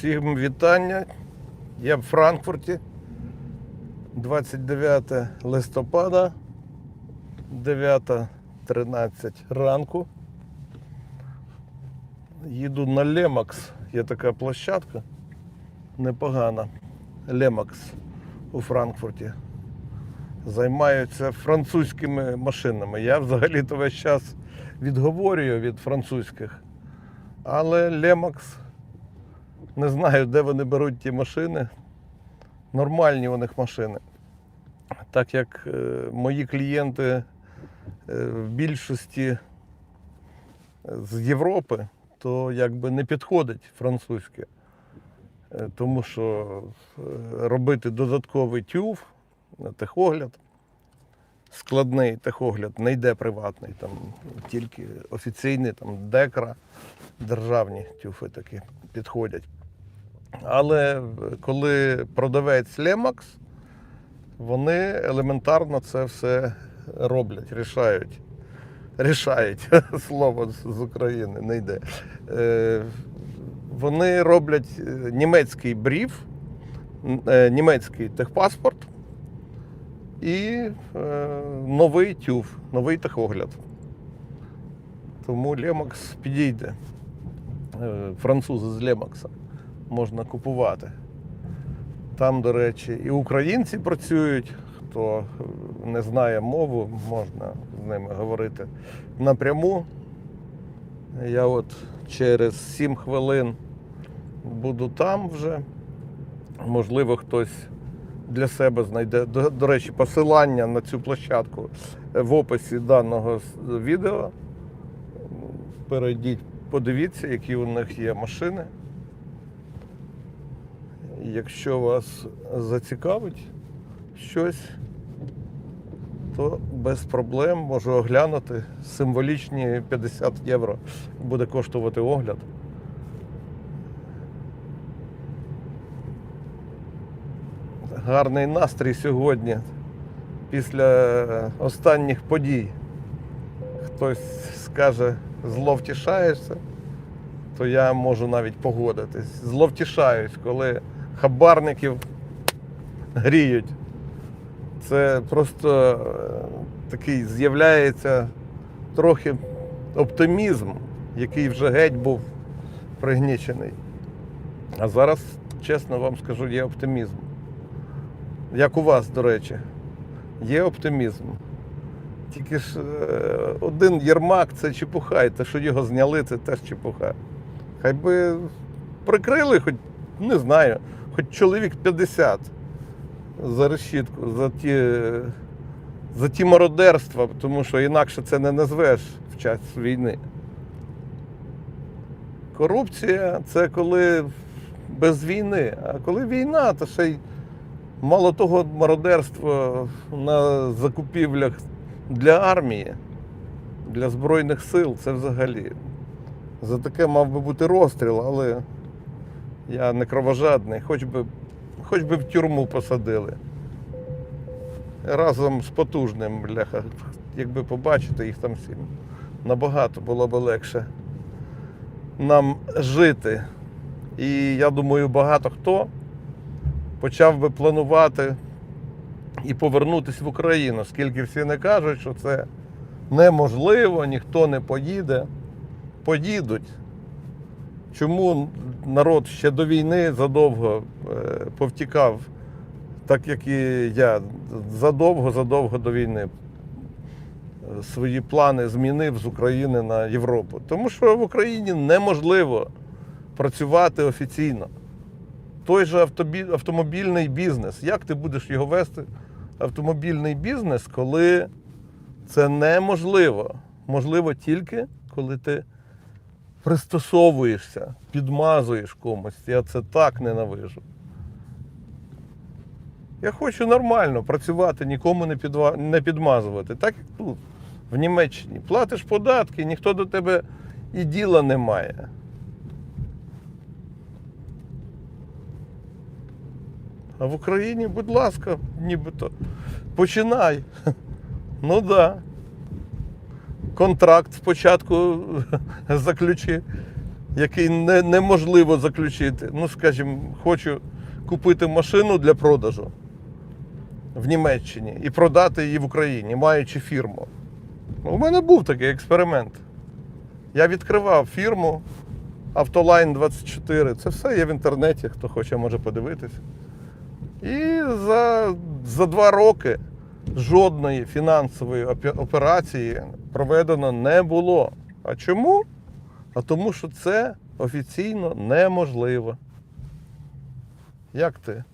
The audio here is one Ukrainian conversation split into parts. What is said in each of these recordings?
Всім вітання. Я в Франкфурті. 29 листопада, 9.13 ранку. Їду на Лемакс. Є така площадка непогана. Лемакс у Франкфурті. Займаються французькими машинами. Я взагалі-то весь час відговорюю від французьких. Але Лемакс не знаю, де вони беруть ті машини. Нормальні у них машини. Так як е, мої клієнти е, в більшості з Європи, то якби не підходить французьке. Е, Тому що е, робити додатковий тюв, е, техогляд, складний техогляд не йде приватний, там тільки офіційний, там декра, державні тюфи такі підходять. Але коли продавець Лемакс, вони елементарно це все роблять, рішають. Рішають слово з України не йде. Е, Вони роблять е, німецький н- е, німецький техпаспорт і новий тюф, новий техогляд. Тому Лемакс підійде. Французи з Лемакса можна купувати. Там, до речі, і українці працюють. Хто не знає мову, можна з ними говорити напряму. Я от через 7 хвилин буду там вже. Можливо, хтось для себе знайде. До, до речі, посилання на цю площадку в описі даного відео. Перейдіть, подивіться, які у них є машини. Якщо вас зацікавить щось, то без проблем можу оглянути. Символічні 50 євро буде коштувати огляд. Гарний настрій сьогодні після останніх подій. Хтось скаже, зловтішаєшся, то я можу навіть погодитись. Зловтішаюсь, коли хабарників гріють. Це просто е, такий з'являється трохи оптимізм, який вже геть був пригнічений. А зараз, чесно вам скажу, є оптимізм. Як у вас, до речі, є оптимізм. Тільки ж е, один Єрмак це чепуха, і те, що його зняли, це теж чепуха. Хай би прикрили, хоч не знаю, хоч чоловік 50 за решітку, за ті, за ті мародерства, тому що інакше це не назвеш в час війни. Корупція це коли без війни. А коли війна, то ще й мало того мародерства на закупівлях для армії, для Збройних сил це взагалі. За таке мав би бути розстріл, але я не кровожадний, хоч би, хоч би в тюрму посадили. Разом з потужним, бляха, якби побачити їх там всім, набагато було б легше нам жити. І я думаю, багато хто почав би планувати і повернутися в Україну, оскільки всі не кажуть, що це неможливо, ніхто не поїде. Поїдуть. Чому народ ще до війни задовго е, повтікав, так як і я, задовго-задовго до війни свої плани змінив з України на Європу. Тому що в Україні неможливо працювати офіційно. Той же автомобільний бізнес. Як ти будеш його вести, автомобільний бізнес, коли це неможливо? Можливо тільки, коли ти пристосовуєшся, підмазуєш комусь. Я це так ненавижу. Я хочу нормально працювати, нікому не, підва... не підмазувати. Так як тут, в Німеччині. Платиш податки, ніхто до тебе і діла не має. А в Україні, будь ласка, нібито починай. Ну. Да. Контракт спочатку заключи який не, неможливо заключити. Ну, скажімо, хочу купити машину для продажу в Німеччині і продати її в Україні, маючи фірму. У мене був такий експеримент. Я відкривав фірму Автолайн 24. Це все є в інтернеті, хто хоче, може подивитися. І за, за два роки жодної фінансової операції проведено не було. А чому? А тому, що це офіційно неможливо. Як ти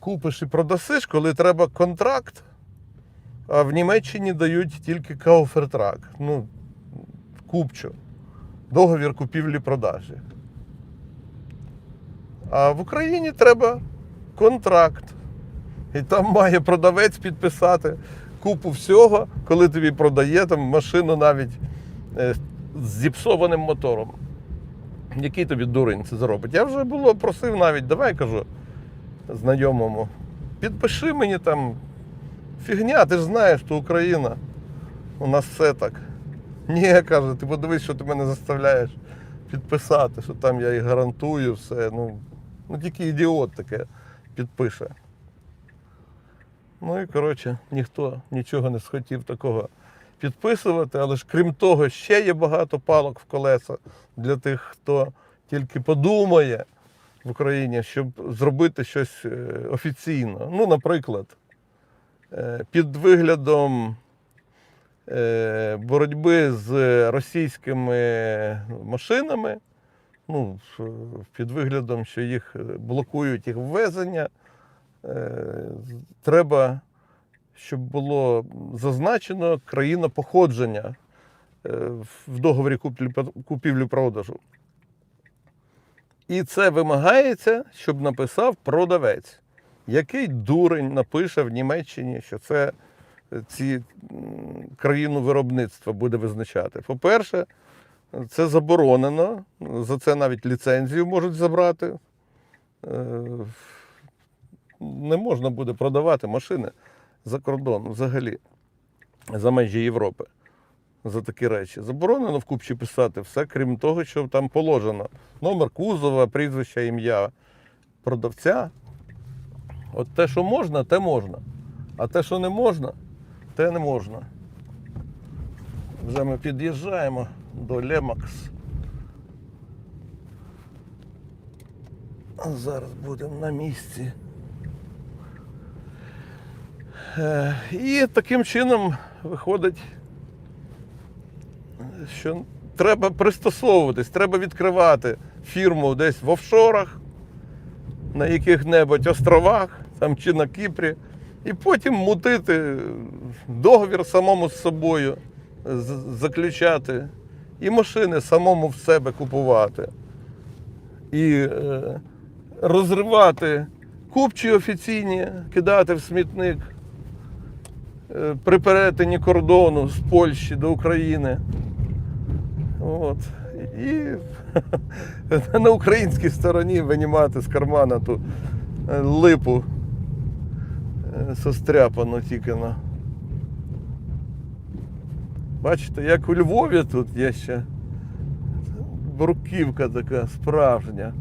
купиш і продасиш, коли треба контракт, а в Німеччині дають тільки кауфертрак. Ну, купчу. Договір купівлі-продажі. А в Україні треба контракт. І там має продавець підписати купу всього, коли тобі продає там машину навіть е, з зіпсованим мотором. Який тобі дурень це зробить? Я вже було просив навіть, давай кажу знайомому, підпиши мені там фігня, ти ж знаєш, що Україна. У нас все так. Ні, каже, ти подивись, що ти мене заставляєш підписати, що там я і гарантую все. Ну, ну тільки ідіот таке підпише. Ну і коротше, ніхто нічого не схотів такого підписувати, але ж крім того, ще є багато палок в колеса для тих, хто тільки подумає в Україні, щоб зробити щось е, офіційно. Ну, наприклад, е, під виглядом е, боротьби з російськими машинами, ну, під виглядом, що їх блокують їх ввезення, треба, щоб було зазначено країна походження е, в договорі купівлі-продажу. І це вимагається, щоб написав продавець. Який дурень напише в Німеччині, що це е, ці країну виробництва буде визначати? По-перше, це заборонено. За це навіть ліцензію можуть забрати. Не можна буде продавати машини за кордон взагалі, за межі Європи. За такі речі. Заборонено в купчі писати все, крім того, що там положено. Номер кузова, прізвище, ім'я продавця. От те, що можна, те можна. А те, що не можна, те не можна. Вже ми під'їжджаємо до Лемакс. Зараз будемо на місці. Е, І таким чином виходить, що треба пристосовуватись, треба відкривати фірму десь в офшорах, на яких-небудь островах там, чи на Кіпрі, і потім мутити договір самому з собою, заключати, і машини самому в себе купувати. І е, розривати купчі офіційні, кидати в смітник при перетині кордону з Польщі до України. От. І на українській стороні винімати з кармана ту е, липу е, состряпану тільки на. Бачите, як у Львові тут є ще бруківка така справжня.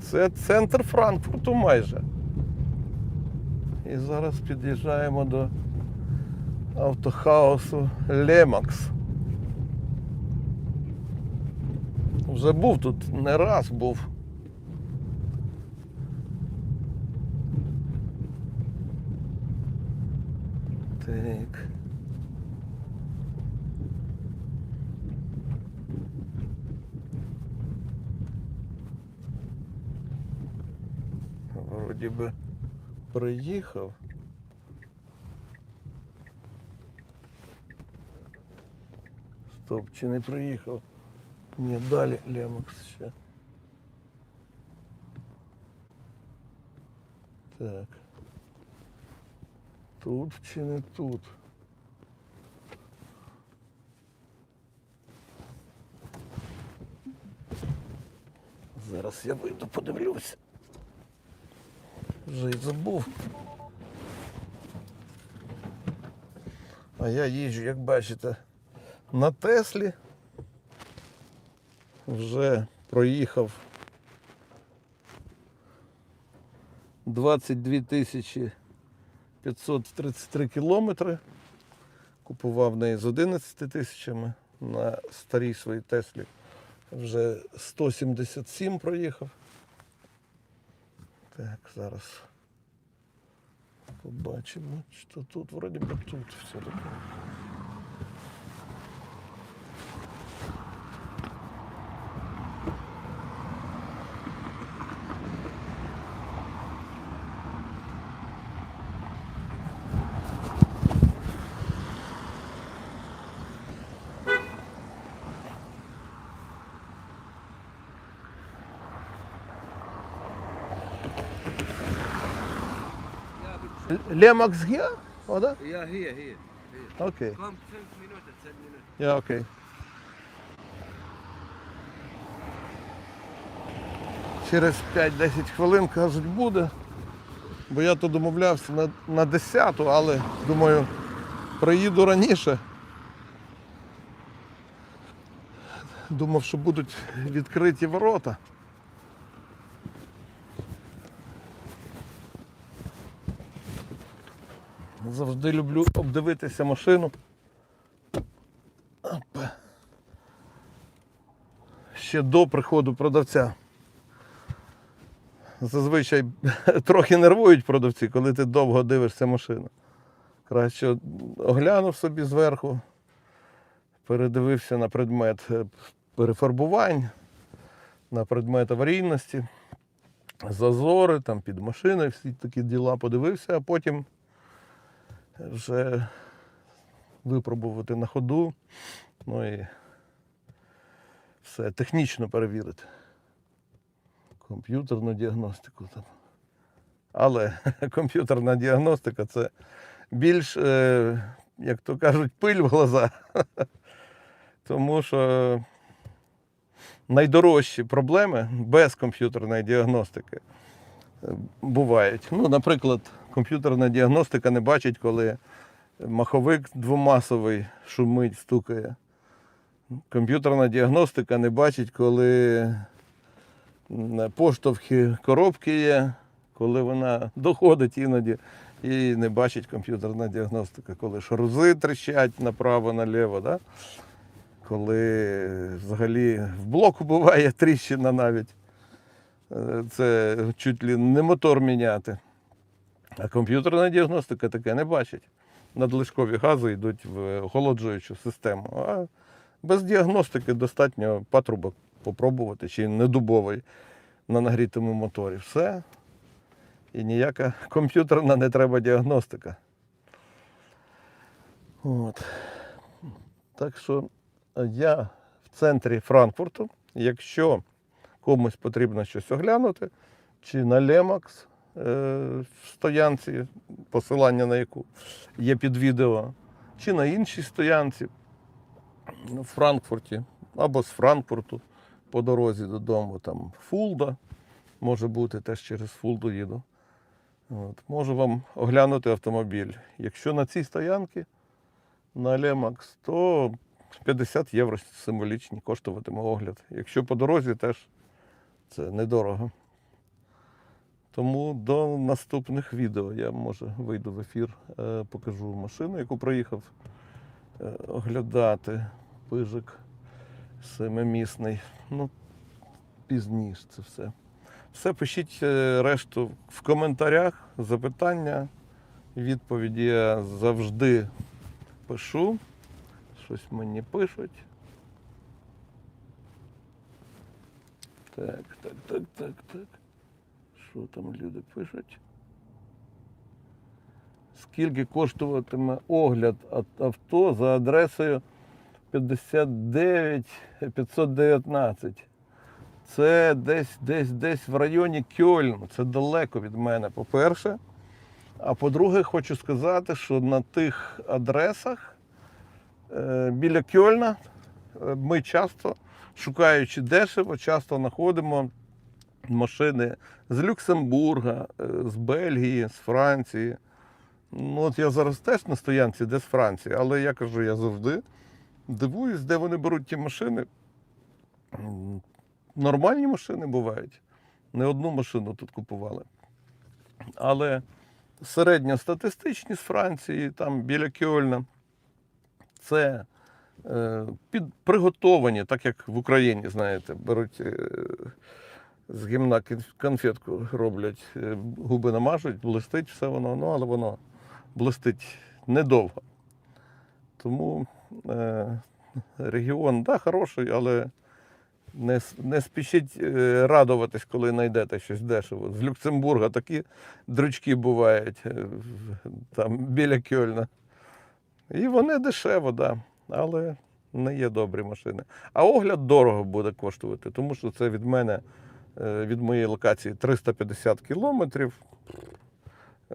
Це центр Франкфурту майже. І зараз під'їжджаємо до автохаусу Лемакс. Вже був тут не раз був. Так. Вроді би приїхав. Стоп, чи не приїхав? Ні, далі Лемакс ще. Так. Тут чи не тут? Зараз я вийду, подивлюся. Вже й забув. А я їжджу, як бачите, на Теслі. вже проїхав 22 тисячі 533 кілометри. Купував неї з 11 тисячами на старій своїй Теслі. Вже 177 проїхав. Так, зараз побачимо, що тут вроді би тут все таке. Лемакс here? Oder? Ja, hier, hier. Okay. Komm, fünf Minuten, zehn Minuten. Ja, окей. Через 5-10 хвилин, кажуть, буде. Бо я то домовлявся на, на 10, але думаю, приїду раніше. Думав, що будуть відкриті ворота. Завжди люблю обдивитися машину. Ще до приходу продавця. Зазвичай трохи нервують продавці, коли ти довго дивишся машину. Краще оглянув собі зверху, передивився на предмет е, перефарбувань, на предмет аварійності, зазори там під машиною, всі такі діла подивився, а потім вже випробувати на ходу, ну і все технічно перевірити. Комп'ютерну діагностику там. Але комп'ютерна діагностика це більш, е, як то кажуть, пиль в глаза. Тому що найдорожчі проблеми без комп'ютерної діагностики бувають. Ну, наприклад, комп'ютерна діагностика не бачить, коли маховик двомасовий шумить, стукає. Комп'ютерна діагностика не бачить, коли поштовхи коробки є, коли вона доходить іноді. І не бачить комп'ютерна діагностика, коли шарузи тріщать направо-наліво, да? коли взагалі в блоку буває тріщина навіть. Це чуть ли не мотор міняти. А комп'ютерна діагностика таке не бачить. Надлишкові гази йдуть в охолоджуючу систему. А без діагностики достатньо патрубок попробувати, чи недубовий на нагрітому моторі. Все. І ніяка комп'ютерна не треба діагностика. От. Так що я в центрі Франкфурту. Якщо комусь потрібно щось оглянути, чи на Лемакс е, в стоянці, посилання на яку є під відео, чи на іншій стоянці в Франкфурті або з Франкфурту по дорозі додому, там Фулда, може бути, теж через Фулду їду. От. Можу вам оглянути автомобіль. Якщо на цій стоянці на Лемакс, то 50 євро символічні коштуватиме огляд. Якщо по дорозі, теж це недорого. Тому до наступних відео я може вийду в ефір, е, покажу машину, яку проїхав е, оглядати. Пижик семимісний. Ну, пізніше це все. Все пишіть е, решту в коментарях, запитання, відповіді я завжди пишу. Щось мені пишуть. Так, так, так, так, так. Що там люди пишуть? Скільки коштуватиме огляд авто за адресою 59 519? Це десь, десь, десь в районі Кьольн. Це далеко від мене, по-перше. А по-друге, хочу сказати, що на тих адресах е, біля Кьольна е, ми часто, шукаючи дешево, часто знаходимо машини з Люксембурга, е, з Бельгії, з Франції. Ну, от я зараз теж на стоянці, де з Франції, але я кажу, я завжди дивуюсь, де вони беруть ті машини. Нормальні машини бувають. Не одну машину тут купували. Але середньостатистичні з Франції, там біля Кьольна, це під, приготовані, так як в Україні, знаєте, беруть е, з гімна конфетку роблять, е, губи намажуть, блистить все воно, ну, але воно блистить недовго. Тому е, регіон, да, хороший, але не, не спішіть е, радуватись, коли знайдете щось дешево. З Люксембурга такі дрючки бувають е, там біля Кьольна. І вони дешево, да, але не є добрі машини. А огляд дорого буде коштувати, тому що це від мене, е, від моєї локації 350 кілометрів.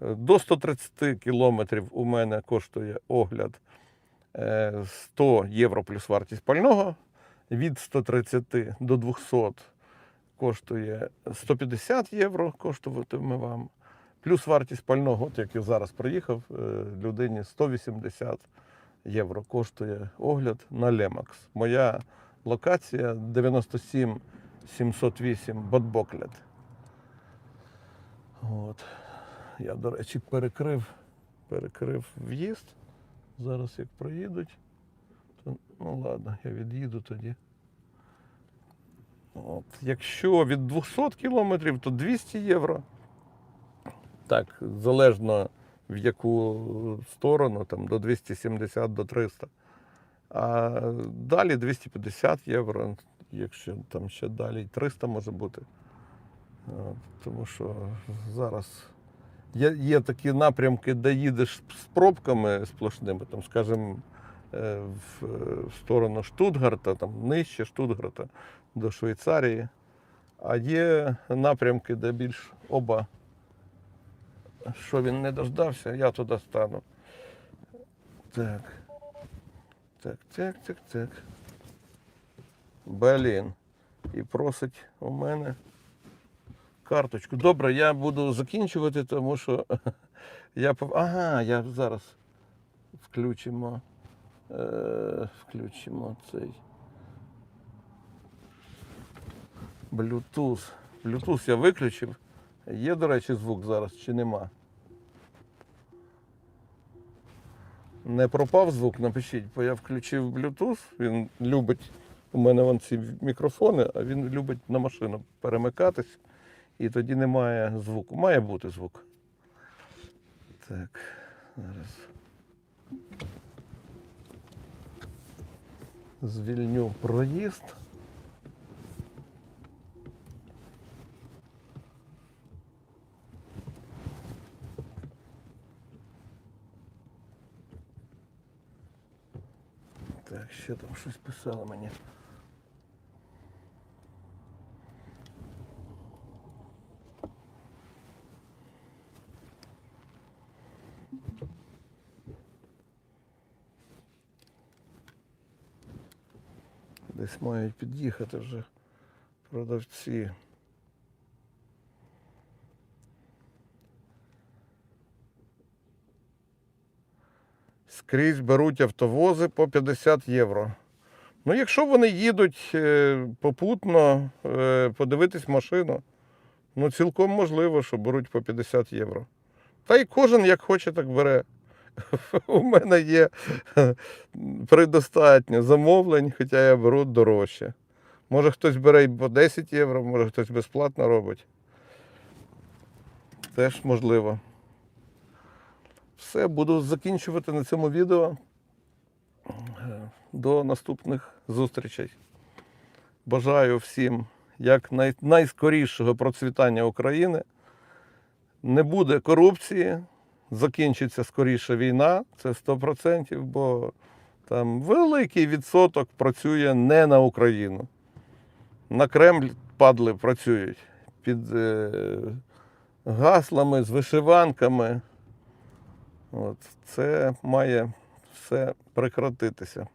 Е, До 130 кілометрів у мене коштує огляд е, 100 євро плюс вартість пального. Від 130 до 200 коштує 150 євро, коштуватиме вам. Плюс вартість пального, от як я зараз приїхав, е, людині 180 євро коштує огляд на Лемакс. Моя локація 97 708 Ботбоклет. От. Я, до речі, перекрив, перекрив в'їзд. Зараз як проїдуть, то ну ладно, я від'їду тоді. От. Якщо від 200 кілометрів, то 200 євро. Так, залежно в яку сторону, там до 270 до 300. А далі 250 євро, якщо там ще далі 300 може бути. Тому що зараз є, є такі напрямки, де їдеш з пробками сплошними, там, скажімо, е, в, сторону Штутгарта, там нижче Штутгарта до Швейцарії. А є напрямки, де більш оба. Що він не дождався, я туди стану. Так. Так, так, так, так. Блін. І просить у мене карточку. Добре, я буду закінчувати, тому що я Ага, я зараз включимо. Е, включимо цей. Bluetooth. Bluetooth я виключив. Є, до речі, звук зараз чи нема? Не пропав звук, напишіть, бо я включив Bluetooth, він любить, у мене вон ці мікрофони, а він любить на машину перемикатись, і тоді немає звуку. Має бути звук. Так, зараз. Звільню проїзд. ще там щось писало мені. Десь мають під'їхати вже продавці. Скрізь беруть автовози по 50 євро. Ну, якщо вони їдуть е, попутно е, подивитись машину, ну цілком можливо, що беруть по 50 євро. Та й кожен як хоче, так бере. У мене є предостатньо замовлень, хоча я беру дорожче. Може хтось бере і по 10 євро, може хтось безплатно робить. Теж можливо. Все, буду закінчувати на цьому відео. Е, До наступних зустрічей. Бажаю всім як най- найскорішого процвітання України. Не буде корупції, закінчиться скоріше війна, це 100%, бо там великий відсоток працює не на Україну. На Кремль падли працюють під е, гаслами, з вишиванками. От, це має все прекратитися.